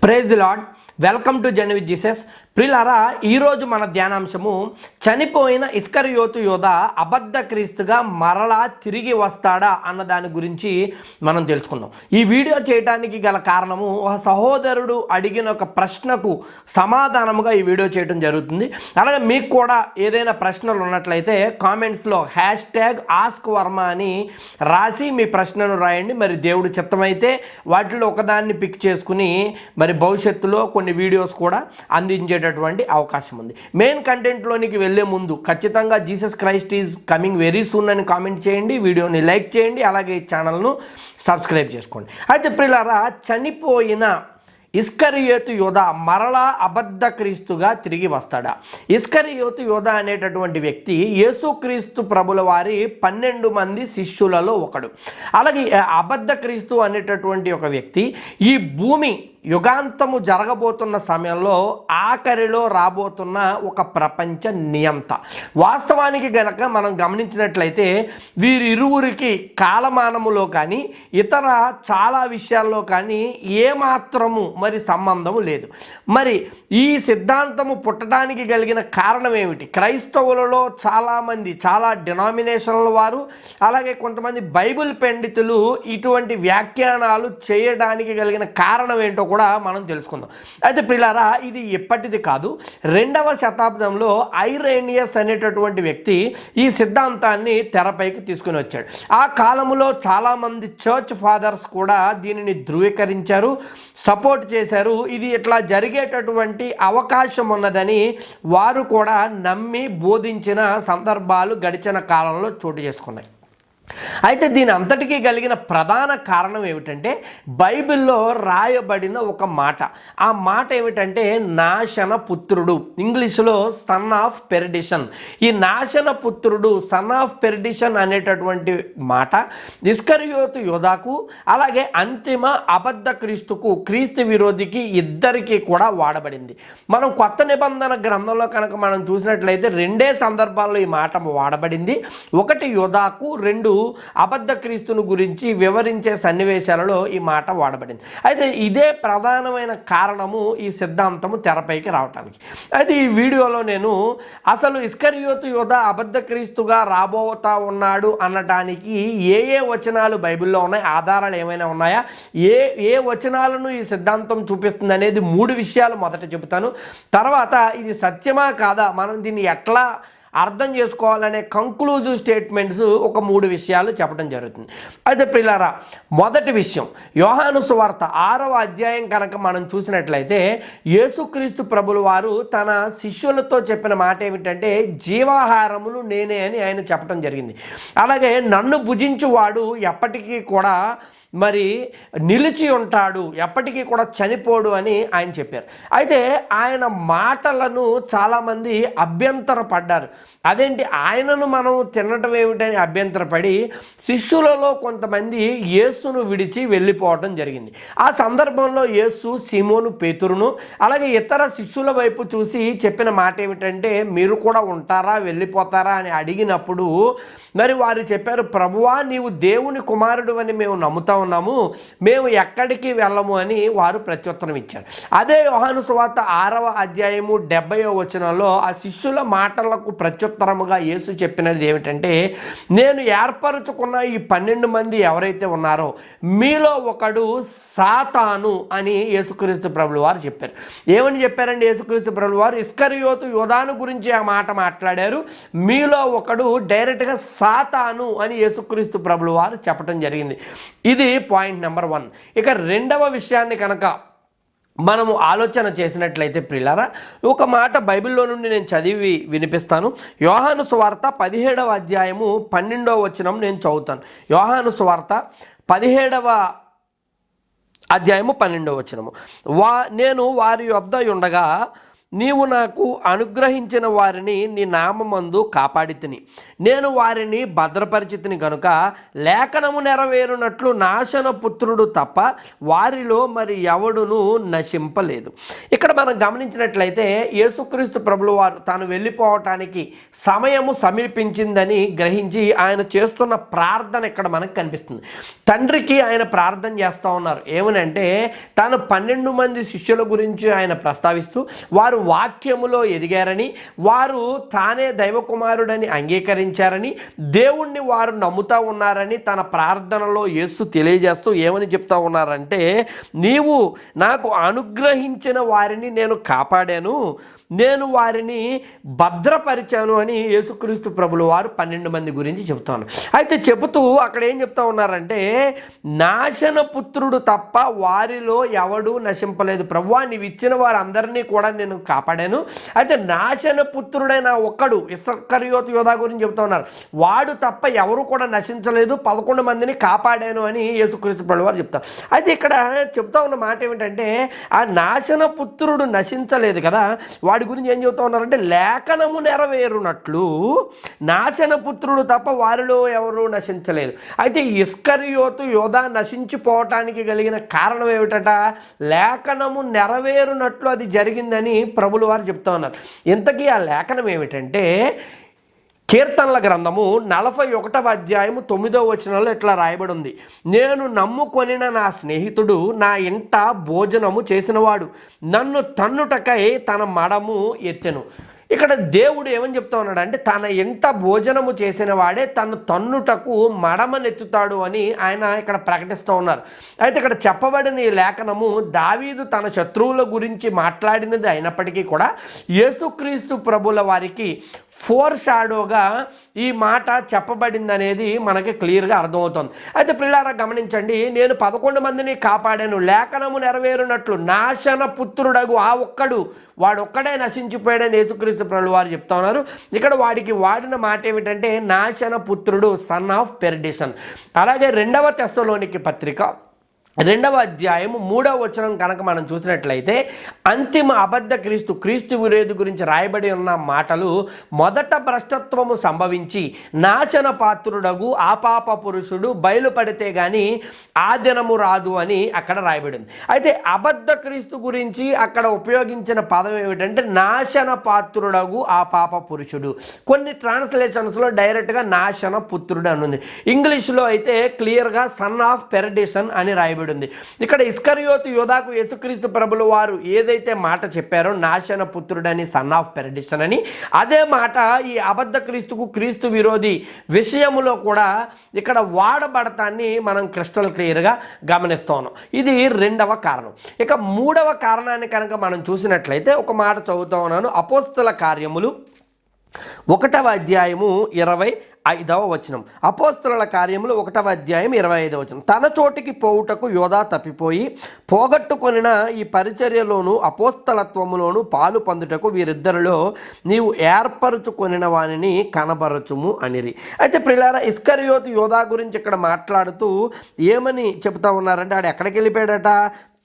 Praise the Lord. Welcome to Jan with Jesus ప్రిలరా ఈరోజు మన ధ్యానాంశము చనిపోయిన ఇస్కరియోతు యోధ అబద్ధ క్రీస్తుగా మరలా తిరిగి వస్తాడా అన్న దాని గురించి మనం తెలుసుకుందాం. ఈ వీడియో చేయడానికి గల కారణము ఒక సహోదరుడు అడిగిన ఒక ప్రశ్నకు సమాధానముగా ఈ వీడియో చేయడం జరుగుతుంది. అలాగే మీకు కూడా ఏదైనా ప్రశ్నలు ఉన్నట్లయితే కామెంట్స్లో హ్యాష్ ట్యాగ్ ఆస్క్ వర్మ అని రాసి మీ ప్రశ్నను రాయండి. మరి దేవుడు చిత్తమైతే వాటిలో ఒకదాన్ని పిక్ చేసుకుని మరి భవిష్యత్తులో కొన్ని వీడియోస్ కూడా అందించేటటువంటి అవకాశం ఉంది. మెయిన్ కంటెంట్లోనికి వెళ్ళే ముందు ఖచ్చితంగా Jesus Christ is coming very soon అని కామెంట్ చేయండి. వీడియోని లైక్ చేయండి. అలాగే ఈ ఛానల్ను సబ్స్క్రైబ్ చేసుకోండి. అయితే ప్రిలారా చనిపోయిన ఇస్కరియోతు యోధ మరలా అబద్ధ క్రీస్తుగా తిరిగి వస్తాడా? ఇస్కరియోతు యోధ అనేటటువంటి వ్యక్తి యేసుక్రీస్తు ప్రభుల వారి పన్నెండు మంది శిష్యులలో ఒకడు. అలాగే అబద్ధ క్రీస్తు అనేటటువంటి ఒక వ్యక్తి ఈ భూమి యుగాంతము జరగబోతున్న సమయంలో ఆఖరిలో రాబోతున్న ఒక ప్రపంచ నియంత. వాస్తవానికి గనక మనం గమనించినట్లయితే వీరిరువురికి కాలమానములో కానీ ఇతర చాలా విషయాల్లో కానీ ఏమాత్రము మరి సంబంధము లేదు. మరి ఈ సిద్ధాంతము పుట్టడానికి కలిగిన కారణం ఏమిటి? క్రైస్తవులలో చాలామంది చాలా డినామినేషన్ల వారు అలాగే కొంతమంది బైబిల్ పండితులు ఇటువంటి వ్యాఖ్యానాలు చేయడానికి కలిగిన కారణం ఏంటో కూడా మనం తెలుసుకుందాం. అయితే ప్రిలారా ఇది ఎప్పటిది కాదు. రెండవ శతాబ్దంలో ఐరేనియస్ అనేటటువంటి వ్యక్తి ఈ సిద్ధాంతాన్ని తెరపైకి తీసుకుని వచ్చాడు. ఆ కాలంలో చాలామంది చర్చ్ ఫాదర్స్ కూడా దీనిని ధృవీకరించారు సపోర్ట్ చేశారు. ఇది ఇట్లా జరిగేటటువంటి అవకాశం ఉన్నదని వారు కూడా నమ్మి బోధించిన సందర్భాలు గడిచిన కాలంలో చోటు చేసుకున్నాయి. అయితే దీని అంతటికీ కలిగిన ప్రధాన కారణం ఏమిటంటే బైబిల్లో రాయబడిన ఒక మాట. ఆ మాట ఏమిటంటే నాశన పుత్రుడు. ఇంగ్లీష్లో సన్ ఆఫ్ పెరిడిషన్ ఈ నాశన పుత్రుడు సన్ ఆఫ్ పెరిడిషన్ అనేటటువంటి మాట ఇస్కరియోతు యోధాకు అలాగే అంతిమ అబద్ధ క్రీస్తుకు క్రీస్తు విరోధికి ఇద్దరికి కూడా వాడబడింది. మనం కొత్త నిబంధన గ్రంథంలో కనుక మనం చూసినట్లయితే రెండే సందర్భాల్లో ఈ మాట వాడబడింది. ఒకటి యోధాకు రెండు అబద్ధ క్రీస్తును గురించి వివరించే సన్నివేశాలలో ఈ మాట వాడబడింది. అయితే ఇదే ప్రధానమైన కారణము ఈ సిద్ధాంతము తెరపైకి రావటానికి. అయితే ఈ వీడియోలో నేను అసలు ఇస్కరియోతు యోధ అబద్ధ క్రీస్తుగా రాబోతా ఉన్నాడు అనడానికి ఏ ఏ వచనాలు బైబిల్లో ఉన్నాయి ఆధారాలు ఏమైనా ఉన్నాయా ఏ ఏ వచనాలను ఈ సిద్ధాంతం చూపిస్తుంది అనేది మూడు విషయాలు మొదట చెబుతాను. తర్వాత ఇది సత్యమా కాదా మనం దీన్ని ఎట్లా అర్థం చేసుకోవాలనే కంక్లూజివ్ స్టేట్మెంట్స్ ఒక మూడు విషయాలు చెప్పడం జరుగుతుంది. అయితే ప్రిలారా మొదటి విషయం యోహాను సువార్త ఆరవ అధ్యాయం కనుక మనం చూసినట్లయితే యేసుక్రీస్తు ప్రభుల వారు తన శిష్యులతో చెప్పిన మాట ఏమిటంటే జీవాహారములు నేనే అని ఆయన చెప్పడం జరిగింది. అలాగే నన్ను భుజించువాడు ఎప్పటికీ కూడా మరి నిలిచి ఉంటాడు ఎప్పటికీ కూడా చనిపోడు అని ఆయన చెప్పారు. అయితే ఆయన మాటలను చాలామంది అభ్యంతరపడ్డారు. అదేంటి? ఆయనను మనం తినటం ఏమిటని అభ్యంతరపడి శిష్యులలో కొంతమంది యేసును విడిచి వెళ్ళిపోవడం జరిగింది. ఆ సందర్భంలో యేసు సిమోను పేతురును అలాగే ఇతర శిష్యుల వైపు చూసి చెప్పిన మాట ఏమిటంటే మీరు కూడా ఉంటారా? వెళ్ళిపోతారా? అని అడిగినప్పుడు మరి వారు చెప్పారు ప్రభువా నీవు దేవుని కుమారుడు అని మేము నమ్ముతా ఉన్నాము. మేము ఎక్కడికి వెళ్ళము అని వారు ప్రత్యుత్తరం ఇచ్చారు. అదే యోహాను సువార్త ఆరవ అధ్యాయము డెబ్బయో వచనంలో ఆ శిష్యుల మాటలకు ప్రత్యుత్తరముగా యేసు చెప్పినది ఏమిటంటే నేను ఏర్పరచుకున్న ఈ పన్నెండు మంది ఎవరైతే ఉన్నారో మీలో ఒకడు సాతాను అని యేసుక్రీస్తు ప్రభులు వారు చెప్పారు. ఏమని చెప్పారండి యేసుక్రీస్తు ప్రభులు వారు? ఇస్కరియోతు యోధాను గురించి ఆ మాట మాట్లాడారు. మీలో ఒకడు డైరెక్ట్గా సాతాను అని యేసుక్రీస్తు ప్రభులు వారు చెప్పడం జరిగింది. ఇది పాయింట్ నెంబర్ వన్. ఇక రెండవ విషయాన్ని కనుక మనము ఆలోచన చేసినట్లయితే ప్రిలారా ఒక మాట బైబిల్లో నుండి నేను చదివి వినిపిస్తాను. యోహాను సువార్త పదిహేడవ అధ్యాయము పన్నెండవ వచనం నేను చదువుతాను. యోహాను సువార్త పదిహేడవ అధ్యాయము పన్నెండవ వచనము. వా నేను వారి యొద్ద ఉండగా నీవు నాకు అనుగ్రహించిన వారిని నీ నామందు కాపాడి తిని నేను వారిని భద్రపరిచితిని గనుక లేఖనము నెరవేరునట్లు నాశన పుత్రుడు తప్ప వారిలో మరి ఎవడును నశింపలేదు. ఇక్కడ మనం గమనించినట్లయితే యేసుక్రీస్తు ప్రభులు వారు తాను వెళ్ళిపోవటానికి సమయము సమీపించిందని గ్రహించి ఆయన చేస్తున్న ప్రార్థన ఇక్కడ మనకు కనిపిస్తుంది. తండ్రికి ఆయన ప్రార్థన చేస్తూ ఉన్నారు. ఏమనంటే తాను పన్నెండు మంది శిష్యుల గురించి ఆయన ప్రస్తావిస్తూ వారు వాక్యములో ఎదిగారని వారు తానే దైవకుమారుడని అంగీకరించారని దేవుణ్ణి వారు నమ్ముతా ఉన్నారని తన ప్రార్థనలో యేసు తెలియజేస్తూ ఏమని చెప్తా ఉన్నారంటే నీవు నాకు అనుగ్రహించిన వారిని నేను కాపాడాను. నేను వారిని భద్రపరిచాను అని యేసుక్రీస్తు ప్రభులు వారు పన్నెండు మంది గురించి చెబుతాను. అయితే చెబుతూ అక్కడ ఏం చెప్తా ఉన్నారంటే నాశన పుత్రుడు తప్ప వారిలో ఎవడు నశింపలేదు. ప్రభు నీవు ఇచ్చిన వారందరినీ కూడా నేను కాపాడాను. అయితే నాశన పుత్రుడైన ఒక్కడు ఇసక్కరియోత యోధా గురించి చెబుతా ఉన్నారు. వాడు తప్ప ఎవరు కూడా నశించలేదు. పదకొండు మందిని కాపాడాను అని యేసుక్రీస్తు ప్రభు వారు చెప్తారు. అయితే ఇక్కడ చెప్తా ఉన్న మాట ఏమిటంటే ఆ నాశన పుత్రుడు నశించలేదు కదా. వాడు గురించి ఏం చెబుతా ఉన్నారంటే లేఖనము నెరవేరునట్లు నాశనపుత్రుడు తప్ప వారిలో ఎవరూ నశించలేదు. అయితే ఇస్కరియోతు యోధా నశించిపోవటానికి కలిగిన కారణం ఏమిటట? లేఖనము నెరవేరునట్లు అది జరిగిందని ప్రభులు వారు చెప్తా ఉన్నారు. ఇంతకీ ఆ లేఖనం ఏమిటంటే కీర్తనల గ్రంథము నలభై ఒకటవ అధ్యాయము తొమ్మిదవ వచనంలో ఇట్లా రాయబడి ఉంది నేను నమ్ముకొనిన నా స్నేహితుడు నా ఇంట భోజనము చేసినవాడు. నన్ను తన్నుటకై తన మడము ఎత్తెను. ఇక్కడ దేవుడు ఏమని చెప్తా ఉన్నాడు అంటే తన ఇంట భోజనము చేసిన వాడే తను తన్నుటకు మడమనెత్తుతాడు అని ఆయన ఇక్కడ ప్రకటిస్తూ ఉన్నారు. అయితే ఇక్కడ చెప్పబడిన ఈ లేఖనము దావీదు తన శత్రువుల గురించి మాట్లాడినది అయినప్పటికీ కూడా యేసుక్రీస్తు ప్రభుల వారికి ఫోర్ షాడోగా ఈ మాట చెప్పబడింది అనేది మనకి క్లియర్గా అర్థమవుతుంది. అయితే పిల్లారా గమనించండి నేను పదకొండు మందిని కాపాడాను లేఖనము నెరవేరునట్లు నాశన పుత్రుడగు ఆ ఒక్కడు వాడొక్కడే నశించిపోయాడని యేసుక్రీస్తు ప్రభులు వారు చెప్తా ఉన్నారు. ఇక్కడ వాడికి వాడిన మాట ఏమిటంటే నాశన పుత్రుడు సన్ ఆఫ్ పెర్డిషన్ అలాగే రెండవ తెస్సలోనికి పత్రిక రెండవ అధ్యాయము మూడవ వచనం కనుక మనం చూసినట్లయితే అంతిమ అబద్ధ క్రీస్తు క్రీస్తు విరేది గురించి రాయబడి ఉన్న మాటలు మొదట భ్రష్టత్వము సంభవించి నాశన పాత్రుడగు ఆపాప పురుషుడు బయలుపడితే గాని ఆ దినము రాదు అని అక్కడ రాయబడింది. అయితే అబద్ధ క్రీస్తు గురించి అక్కడ ఉపయోగించిన పదం ఏమిటంటే నాశన పాత్రుడగు ఆ పాప పురుషుడు కొన్ని ట్రాన్స్లేషన్స్లో డైరెక్ట్గా నాశన పుత్రుడు అని ఉంది. ఇంగ్లీష్లో అయితే క్లియర్గా సన్ ఆఫ్ పెరడిషన్ అని రాయబడి ఉంది ఇక్కడ ఇస్కరియోతు యోధాకు యేసుక్రీస్తు ప్రభులు వారు ఏదైతే మాట చెప్పారో నాశన పుత్రుడని సన్ ఆఫ్ పెరడిషన్ అని అదే మాట ఈ అబద్ధ క్రీస్తుకు క్రీస్తు విరోధి విషయములో కూడా ఇక్కడ వాడబడతాన్ని మనం క్రిస్టల్ క్లియర్గా గమనిస్తూ ఉన్నాం ఇది రెండవ కారణం. ఇక మూడవ కారణాన్ని కనుక మనం చూసినట్లయితే ఒక మాట చదువుతా ఉన్నాను. అపోస్తుల కార్యములు ఒకటవ అధ్యాయము ఇరవై ఐదవ వచనం. అపోస్తుల కార్యములు ఒకటవ అధ్యాయం ఇరవై ఐదవ వచనం. తన చోటికి పోవుటకు యోధా తప్పిపోయి పోగొట్టుకొనిన ఈ పరిచర్యలోను అపోస్తలత్వములోను పాలు పొందుటకు వీరిద్దరిలో నీవు ఏర్పరచుకొనిన వానిని కనబరచుము అనిరి. అయితే ప్రిలార ఇస్కరియోతు యోధా గురించి ఇక్కడ మాట్లాడుతూ ఏమని చెప్తా ఉన్నారంటే ఆడు ఎక్కడికి వెళ్ళిపోయాడట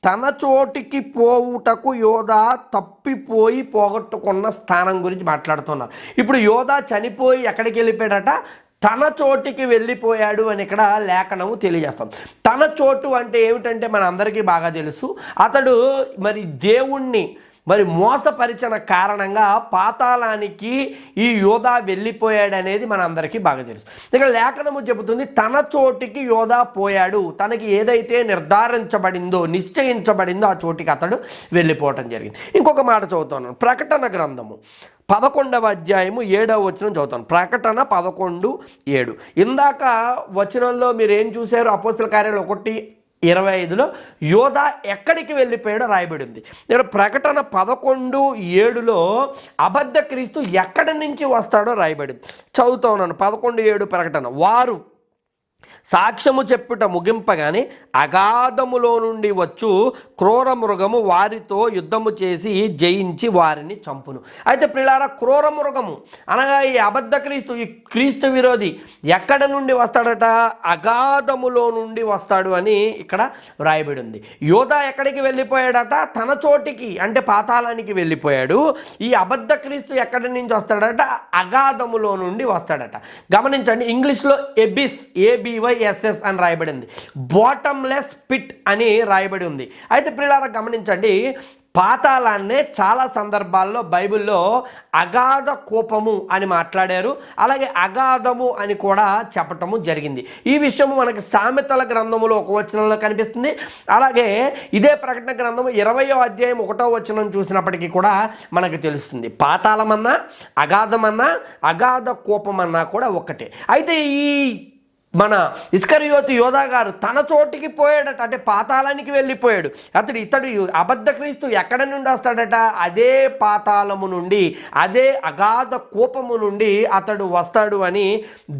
తన చోటికి పోవుటకు యోధా తప్పిపోయి పోగొట్టుకున్న స్థానం గురించి మాట్లాడుతున్నారు. ఇప్పుడు యోధా చనిపోయి ఎక్కడికి వెళ్ళిపోయాడట? తన చోటికి వెళ్ళిపోయాడు అని ఇక్కడ లేఖనము తెలియజేస్తాం. తన చోటు అంటే ఏమిటంటే మన అందరికీ బాగా తెలుసు. అతడు మరి దేవుణ్ణి మరి మోసపరిచిన కారణంగా పాతాళానికి ఈ యోధా వెళ్ళిపోయాడనేది మన అందరికీ బాగా తెలుసు. ఇక లేఖనము చెబుతుంది తన చోటికి యోధా పోయాడు. తనకి ఏదైతే నిర్ధారించబడిందో నిశ్చయించబడిందో ఆ చోటికి అతడు వెళ్ళిపోవటం జరిగింది. ఇంకొక మాట చదువుతున్నాను ప్రకటన గ్రంథము పదకొండవ అధ్యాయము ఏడవ వచనం చదువుతాను. ప్రకటన పదకొండు ఏడు. ఇందాక వచనంలో మీరు ఏం చూశారు? అపోస్తుల కార్యాలు ఒకటి ఇరవై ఐదులో యోధ ఎక్కడికి వెళ్ళిపోయాడో రాయబడింది. ఇక్కడ ప్రకటన పదకొండు ఏడులో అబద్ధ క్రీస్తు ఎక్కడి నుంచి వస్తాడో రాయబడింది. చదువుతా ఉన్నాను పదకొండు ఏడు ప్రకటన. వారు సాక్ష్యము చెప్పుట ముగింపగానే అగాధములో నుండి వచ్చు క్రూర మృగము వారితో యుద్ధము చేసి జయించి వారిని చంపును. అయితే ప్రిలార క్రూర మృగము అనగా ఈ అబద్ధ క్రీస్తు ఈ క్రీస్తు విరోధి ఎక్కడ నుండి వస్తాడట? అగాధములో నుండి వస్తాడు అని ఇక్కడ వ్రాయబడి ఉంది యోధ ఎక్కడికి వెళ్ళిపోయాడట? తన చోటికి అంటే పాతాళానికి వెళ్ళిపోయాడు. ఈ అబద్ధ క్రీస్తు ఎక్కడి నుంచి వస్తాడట? అగాధములో నుండి వస్తాడట. గమనించండి ఇంగ్లీష్లో ఎబిస్ ఏబివైఎస్ఎస్ అని రాయబడింది. బాటమ్లెస్ పిట్ అని రాయబడి ఉంది. అయితే పిల్లల గమనించండి పాతాళాన్నే చాలా సందర్భాల్లో బైబిల్లో అగాధ కోపము అని మాట్లాడారు. అలాగే అగాధము అని కూడా చెప్పటము జరిగింది. ఈ విషయము మనకి సామెతల గ్రంథములో ఒక వచనంలో కనిపిస్తుంది. అలాగే ఇదే ప్రకటన గ్రంథము ఇరవయో అధ్యాయం ఒకటో వచనం చూసినప్పటికీ కూడా మనకు తెలుస్తుంది. పాతాళమన్నా అగాధమన్నా అగాధ కోపమన్నా కూడా ఒక్కటే అయితే ఈ మన ఇస్కరియోతి యోధా గారు తన చోటికి పోయాడట అంటే పాతాళానికి వెళ్ళిపోయాడు. అతడు ఇతడు అబద్ధ క్రీస్తు ఎక్కడ నుండి వస్తాడట? అదే పాతాళము నుండి అదే అగాధ కోపము నుండి అతడు వస్తాడు అని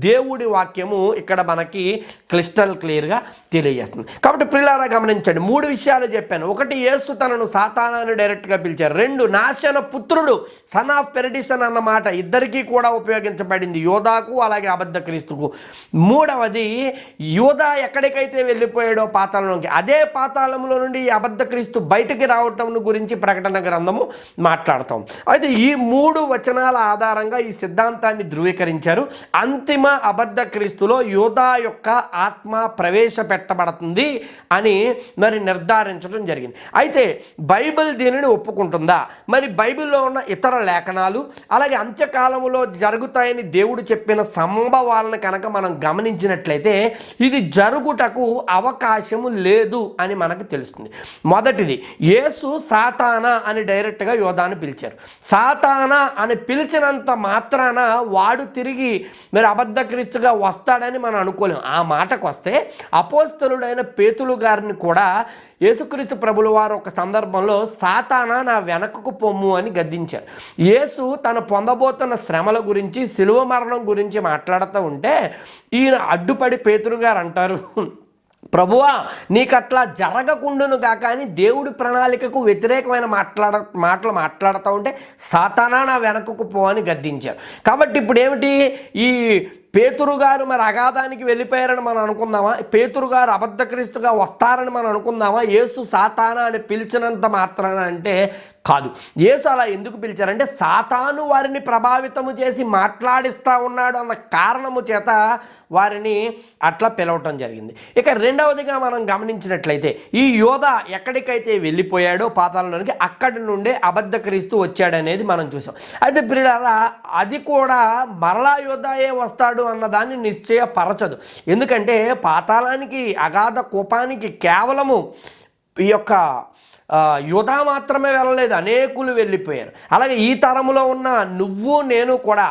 దేవుడి వాక్యము ఇక్కడ మనకి క్లిస్టల్ క్లియర్గా తెలియజేస్తుంది. కాబట్టి పిల్లారా గమనించండి మూడు విషయాలు చెప్పాను. ఒకటి యేసు తనను సాతానాన్ని డైరెక్ట్గా పిలిచారు. రెండు నాశన పుత్రుడు సన్ ఆఫ్ పెరడిషన్ అన్నమాట ఇద్దరికీ కూడా ఉపయోగించబడింది యోధాకు అలాగే అబద్ధ క్రీస్తుకు. మూడవ రెండవది యోధా ఎక్కడికైతే వెళ్ళిపోయాడో పాతాళంలోకి అదే పాతాళంలో నుండి ఈ అబద్ధ క్రీస్తు బయటికి రావటం గురించి ప్రకటన గ్రంథము మాట్లాడతాం. అయితే ఈ మూడు వచనాల ఆధారంగా ఈ సిద్ధాంతాన్ని ధృవీకరించారు. అంతిమ అబద్ధ క్రీస్తులో యోధా యొక్క ఆత్మ ప్రవేశపెట్టబడుతుంది అని మరి నిర్ధారించడం జరిగింది. అయితే బైబిల్ దీనిని ఒప్పుకుంటుందా? మరి బైబిల్లో ఉన్న ఇతర లేఖనాలు అలాగే అంత్యకాలంలో జరుగుతాయని దేవుడు చెప్పిన సంభవాలను కనుక మనం గమనించిన గమనించినట్లయితే ఇది జరుగుటకు అవకాశము లేదు అని మనకు తెలుస్తుంది. మొదటిది యేసు సాతానా అని డైరెక్ట్గా యోధాను పిలిచారు. సాతానా అని పిలిచినంత మాత్రాన వాడు తిరిగి మరి అబద్ధ క్రీస్తుగా వస్తాడని మనం అనుకోలేం. ఆ మాటకు వస్తే అపోస్తలుడైన పేతులు గారిని కూడా యేసుక్రీస్తు ప్రభుల వారు ఒక సందర్భంలో సాతానా నా వెనకకు పొమ్ము అని గద్దించారు. యేసు తను పొందబోతున్న శ్రమల గురించి శిలువ మరణం గురించి మాట్లాడుతూ ఉంటే ఈయన అడ్డుపడి పేతురు గారు అంటారు ప్రభువా నీకట్లా జరగకుండును గాక అని దేవుడి ప్రణాళికకు వ్యతిరేకమైన మాట్లాడ మాటలు మాట్లాడుతూ ఉంటే సాతానా నా వెనకకు పో అని గద్దించారు. కాబట్టి ఇప్పుడు ఏమిటి ఈ పేతురు గారు మరి అగాధానికి వెళ్ళిపోయారని మనం అనుకుందామా? పేతురు గారు అబద్ధక్రీస్తుగా వస్తారని మనం అనుకుందామా? యేసు సాతానా అని పిలిచినంత మాత్రాన అంటే కాదు. యేసు అలా ఎందుకు పిలిచారంటే సాతాను వారిని ప్రభావితము చేసి మాట్లాడిస్తూ ఉన్నాడు అన్న కారణము చేత వారిని అట్లా పిలవటం జరిగింది. ఇక రెండవదిగా మనం గమనించినట్లయితే ఈ యోధ ఎక్కడికైతే వెళ్ళిపోయాడో పాతాలలోనికి అక్కడి నుండే అబద్ధకరిస్తూ వచ్చాడనేది మనం చూసాం. అయితే ప్రియులారా అది కూడా మరలా యోధాయే వస్తాడు అన్నదాన్ని నిశ్చయపరచదు. ఎందుకంటే పాతాళానికి అగాధ కోపానికి కేవలము ఈ యొక్క ఆ, యోధా మాత్రమే వెళ్ళలేదు అనేకులు వెళ్ళిపోయారు. అలాగే ఈ తరములో ఉన్న నువ్వు నేను కూడా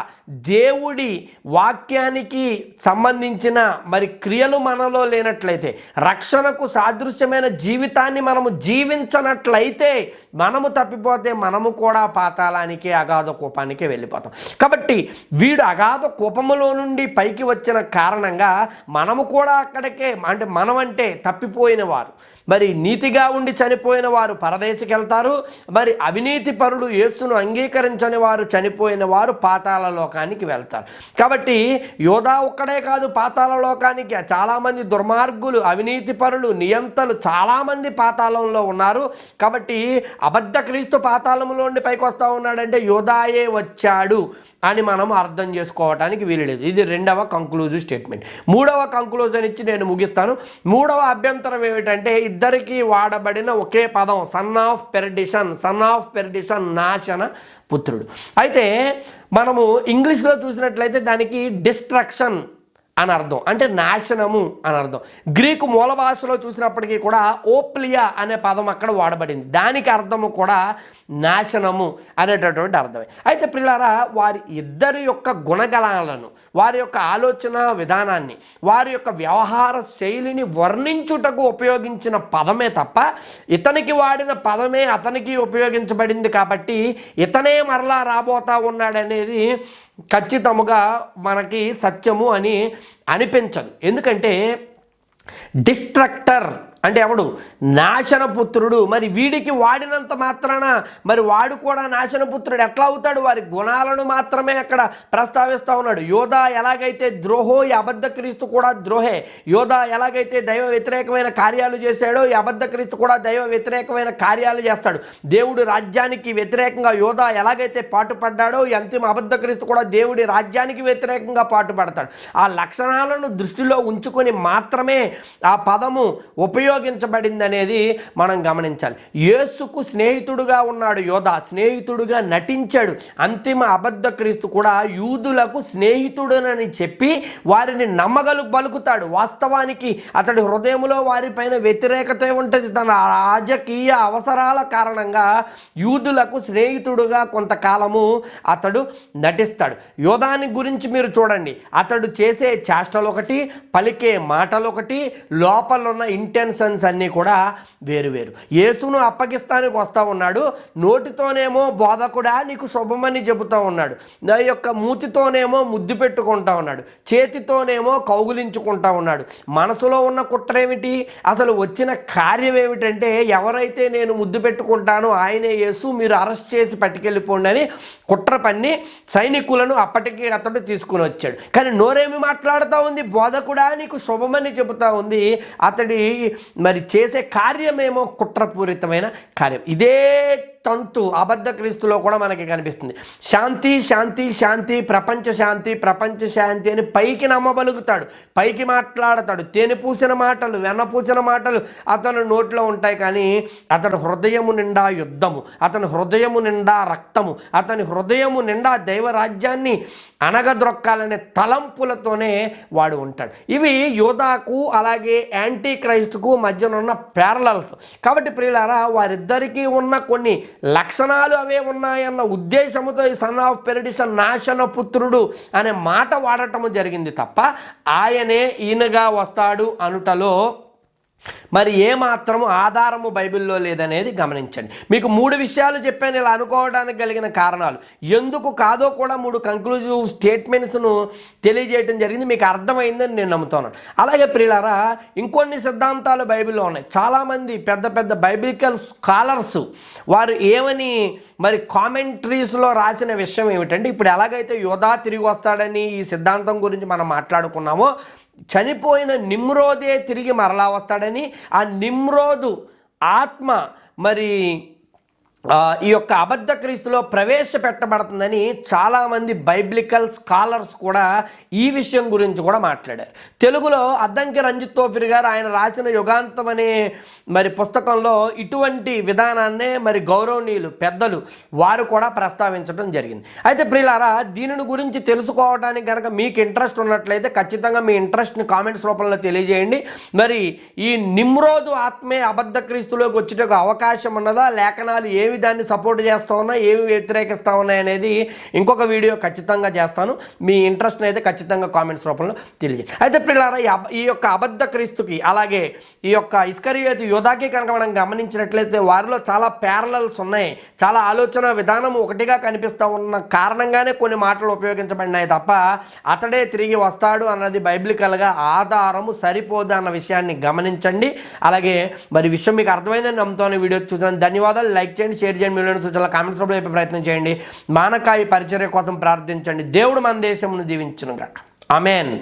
దేవుడి వాక్యానికి సంబంధించిన మరి క్రియలు మనలో లేనట్లయితే రక్షణకు సాదృశ్యమైన జీవితాన్ని మనము జీవించనట్లయితే మనము తప్పిపోతే మనము కూడా పాతాళానికి అగాధ కోపానికి వెళ్ళిపోతాం. కాబట్టి వీడు అగాధ కోపములో నుండి పైకి వచ్చిన కారణంగా మనము కూడా అక్కడికే అంటే మనమంటే తప్పిపోయిన వారు. మరి నీతిగా ఉండి చనిపోయిన వారు పరదేశికెళ్తారు. మరి అవినీతి పరులు యేసును అంగీకరించని వారు చనిపోయిన వారు పాతాళ లోకానికి వెళ్తారు. కాబట్టి యోధా ఒక్కడే కాదు పాతాళ లోకానికి చాలామంది దుర్మార్గులు అవినీతి పరులు నియంతలు చాలామంది పాతాళంలో ఉన్నారు. కాబట్టి అబద్ధ క్రీస్తు పాతాళంలో నుండి పైకి వస్తూ ఉన్నాడంటే యోధాయే వచ్చాడు అని మనం అర్థం చేసుకోవటానికి వీలులేదు. ఇది రెండవ కంక్లూజివ్ స్టేట్మెంట్ మూడవ కంక్లూజన్ ఇచ్చి నేను ముగిస్తాను. మూడవ అభ్యంతరం ఏమిటంటే ఇద్దరికీ వాడబడిన ఒకే పదం son of perdition son of perdition నాశన పుత్రుడు. అయితే మనము ఇంగ్లీష్లో చూసినట్లయితే దానికి డిస్ట్రక్షన్ అని అర్థం. అంటే నాశనము అని అర్థం. గ్రీకు మూల భాషలో చూసినప్పటికీ కూడా ఓప్లియా అనే పదం అక్కడ వాడబడింది. దానికి అర్థము కూడా నాశనము అనేటటువంటి అర్థమే. అయితే పిల్లరా వారి ఇద్దరి యొక్క గుణగణాలను వారి యొక్క ఆలోచన విధానాన్ని వారి యొక్క వ్యవహార శైలిని వర్ణించుటకు ఉపయోగించిన పదమే తప్ప ఇతనికి వాడిన పదమే అతనికి ఉపయోగించబడింది కాబట్టి ఇతనే మరలా రాబోతా ఉన్నాడనేది ఖచ్చితముగా మనకి సత్యము అని అనిపించదు. ఎందుకంటే డిస్ట్రక్టర్ అంటే ఎవడు? నాశనపుత్రుడు. మరి వీడికి వాడినంత మాత్రాన మరి వాడు కూడా నాశనపుత్రుడు. ఎట్లా అవుతాడు? వారి గుణాలను మాత్రమే అక్కడ ప్రస్తావిస్తూ ఉన్నాడు. యోధా ఎలాగైతే ద్రోహో ఈ అబద్ధ క్రీస్తు కూడా ద్రోహే. యోధా ఎలాగైతే దైవ వ్యతిరేకమైన కార్యాలు చేశాడో ఈ అబద్ధ క్రీస్తు కూడా దైవ వ్యతిరేకమైన కార్యాలు చేస్తాడు. దేవుడు రాజ్యానికి వ్యతిరేకంగా యోధా ఎలాగైతే పాటుపడ్డాడో ఈ అంతిమ అబద్ధ క్రీస్తు కూడా దేవుడి రాజ్యానికి వ్యతిరేకంగా పాటుపడతాడు. ఆ లక్షణాలను దృష్టిలో ఉంచుకొని మాత్రమే ఆ పదము ఉపయోగ ఉపయోగించబడింది అనేది మనం గమనించాలి. యేసుకు స్నేహితుడుగా ఉన్నాడు యోధ స్నేహితుడుగా నటించాడు. అంతిమ అబద్ధ క్రీస్తు కూడా యూదులకు స్నేహితుడునని చెప్పి వారిని నమ్మగలు పలుకుతాడు. వాస్తవానికి అతడి హృదయంలో వారిపైన వ్యతిరేకత ఉంటుంది. తన రాజకీయ అవసరాల కారణంగా యూదులకు స్నేహితుడుగా కొంతకాలము అతడు నటిస్తాడు. యోధాని గురించి మీరు చూడండి. అతడు చేసే చేష్టలు ఒకటి పలికే మాటలు ఒకటి లోపలున్న ఇంటెన్షన్ ఇంటెన్షన్స్ అన్నీ కూడా వేరువేరు యేసును అప్పగిస్తానికి వస్తూ ఉన్నాడు. నోటితోనేమో బోధకుడా నీకు శుభమని చెబుతూ ఉన్నాడు. నా యొక్క మూతితోనేమో ముద్దు పెట్టుకుంటా ఉన్నాడు. చేతితోనేమో కౌగులించుకుంటా ఉన్నాడు. మనసులో ఉన్న కుట్రేమిటి? అసలు వచ్చిన కార్యం ఏమిటంటే ఎవరైతే నేను ముద్దు పెట్టుకుంటానో ఆయనే యేసు మీరు అరెస్ట్ చేసి పట్టుకెళ్ళిపోండి అని కుట్ర పన్ని సైనికులను అప్పటికి అతడు తీసుకుని వచ్చాడు. కానీ నోరేమి మాట్లాడుతూ ఉంది? బోధకుడా నీకు శుభమని చెబుతా ఉంది. అతడి మరి చేసే కార్యమేమో కుట్రపూరితమైన కార్యం. ఇదే తంతు అబద్ధ క్రీస్తులో కూడా మనకి కనిపిస్తుంది. శాంతి శాంతి శాంతి ప్రపంచ శాంతి ప్రపంచ శాంతి అని పైకి నమ్మబలుగుతాడు పైకి మాట్లాడతాడు. తేనె పూసిన మాటలు వెన్న పూసిన మాటలు అతని నోట్లో ఉంటాయి కానీ అతని హృదయము నిండా యుద్ధము అతని హృదయము నిండా రక్తము అతని హృదయము నిండా దైవరాజ్యాన్ని అనగద్రొక్కాలనే తలంపులతోనే వాడు ఉంటాడు. ఇవి యోధాకు అలాగే యాంటీ క్రైస్ట్కు మధ్యనున్న ప్యారలల్స్ కాబట్టి ప్రియులారా వారిద్దరికీ ఉన్న కొన్ని లక్షణాలు అవే ఉన్నాయన్న ఉద్దేశముతో ఈ సన్ ఆఫ్ పెరడిషన్ నాశన పుత్రుడు అనే మాట వాడటము జరిగింది తప్ప ఆయనే ఈయనగా వస్తాడు అనుటలో మరి ఏమాత్రము ఆధారము బైబిల్లో లేదనేది గమనించండి. మీకు మూడు విషయాలు చెప్పాను ఇలా అనుకోవడానికి కలిగిన కారణాలు. ఎందుకు కాదో కూడా మూడు కంక్లూజివ్ స్టేట్మెంట్స్ను తెలియజేయడం జరిగింది. మీకు అర్థమైందని నేను నమ్ముతున్నాను. అలాగే ప్రియులారా ఇంకొన్ని సిద్ధాంతాలు బైబిల్లో ఉన్నాయి. చాలామంది పెద్ద పెద్ద బైబిలికల్ స్కాలర్స్ వారు ఏమని మరి కామెంట్రీస్లో రాసిన విషయం ఏమిటంటే ఇప్పుడు ఎలాగైతే యోధా తిరిగి వస్తాడని ఈ సిద్ధాంతం గురించి మనం మాట్లాడుకున్నామో చనిపోయిన నిమ్రోదే తిరిగి మరలా వస్తాడని ఆ నిమ్రోదు ఆత్మ మరి ఈ యొక్క అబద్ధ క్రీస్తులో ప్రవేశపెట్టబడుతుందని చాలామంది బైబ్లికల్ స్కాలర్స్ కూడా ఈ విషయం గురించి కూడా మాట్లాడారు. తెలుగులో అద్దంకి రంజిత్ తోఫిర్ గారు ఆయన రాసిన యుగాంతం అనే మరి పుస్తకంలో ఇటువంటి విధానాన్నే మరి గౌరవనీయులు పెద్దలు వారు కూడా ప్రస్తావించడం జరిగింది. అయితే ప్రియులారా దీనిని గురించి తెలుసుకోవడానికి కనుక మీకు ఇంట్రెస్ట్ ఉన్నట్లయితే ఖచ్చితంగా మీ ఇంట్రెస్ట్ని కామెంట్స్ రూపంలో తెలియజేయండి. మరి ఈ నిమ్రోజు ఆత్మే అబద్ధ క్రీస్తులోకి వచ్చేటకు అవకాశం ఉన్నదా లేఖనాలు ఏమి ఏవి దాన్ని సపోర్ట్ చేస్తూ ఉన్నా ఏవి వ్యతిరేకిస్తూ ఉన్నాయి అనేది ఇంకొక వీడియో ఖచ్చితంగా చేస్తాను. మీ ఇంట్రెస్ట్ని అయితే ఖచ్చితంగా కామెంట్స్ రూపంలో తెలియజేయండి. అయితే పిల్లారా ఈ ఈ యొక్క అబద్ధ క్రీస్తుకి అలాగే ఈ యొక్క ఇస్కరియోతి యోధాకి కనుక మనం గమనించినట్లయితే వారిలో చాలా ప్యారలల్స్ ఉన్నాయి. చాలా ఆలోచన విధానం ఒకటిగా కనిపిస్తూ ఉన్న కారణంగానే కొన్ని మాటలు ఉపయోగించబడినాయి తప్ప అతడే తిరిగి వస్తాడు అన్నది బైబిలికల్గా ఆధారము సరిపోదు అన్న విషయాన్ని గమనించండి. అలాగే మరి విషయం మీకు అర్థమైందని నమ్ముతాను వీడియో చూసిన ధన్యవాదాలు. లైక్ చేయండి షేర్ చేయండి. మిలియన్ సూచనలు కామెంట్స్ రూపంలో చెప్పే ప్రయత్నం చేయండి. మానకాయ పరిచర్య కోసం ప్రార్థించండి. దేవుడు మన దేశమును దీవించును గాక ఆమెన్.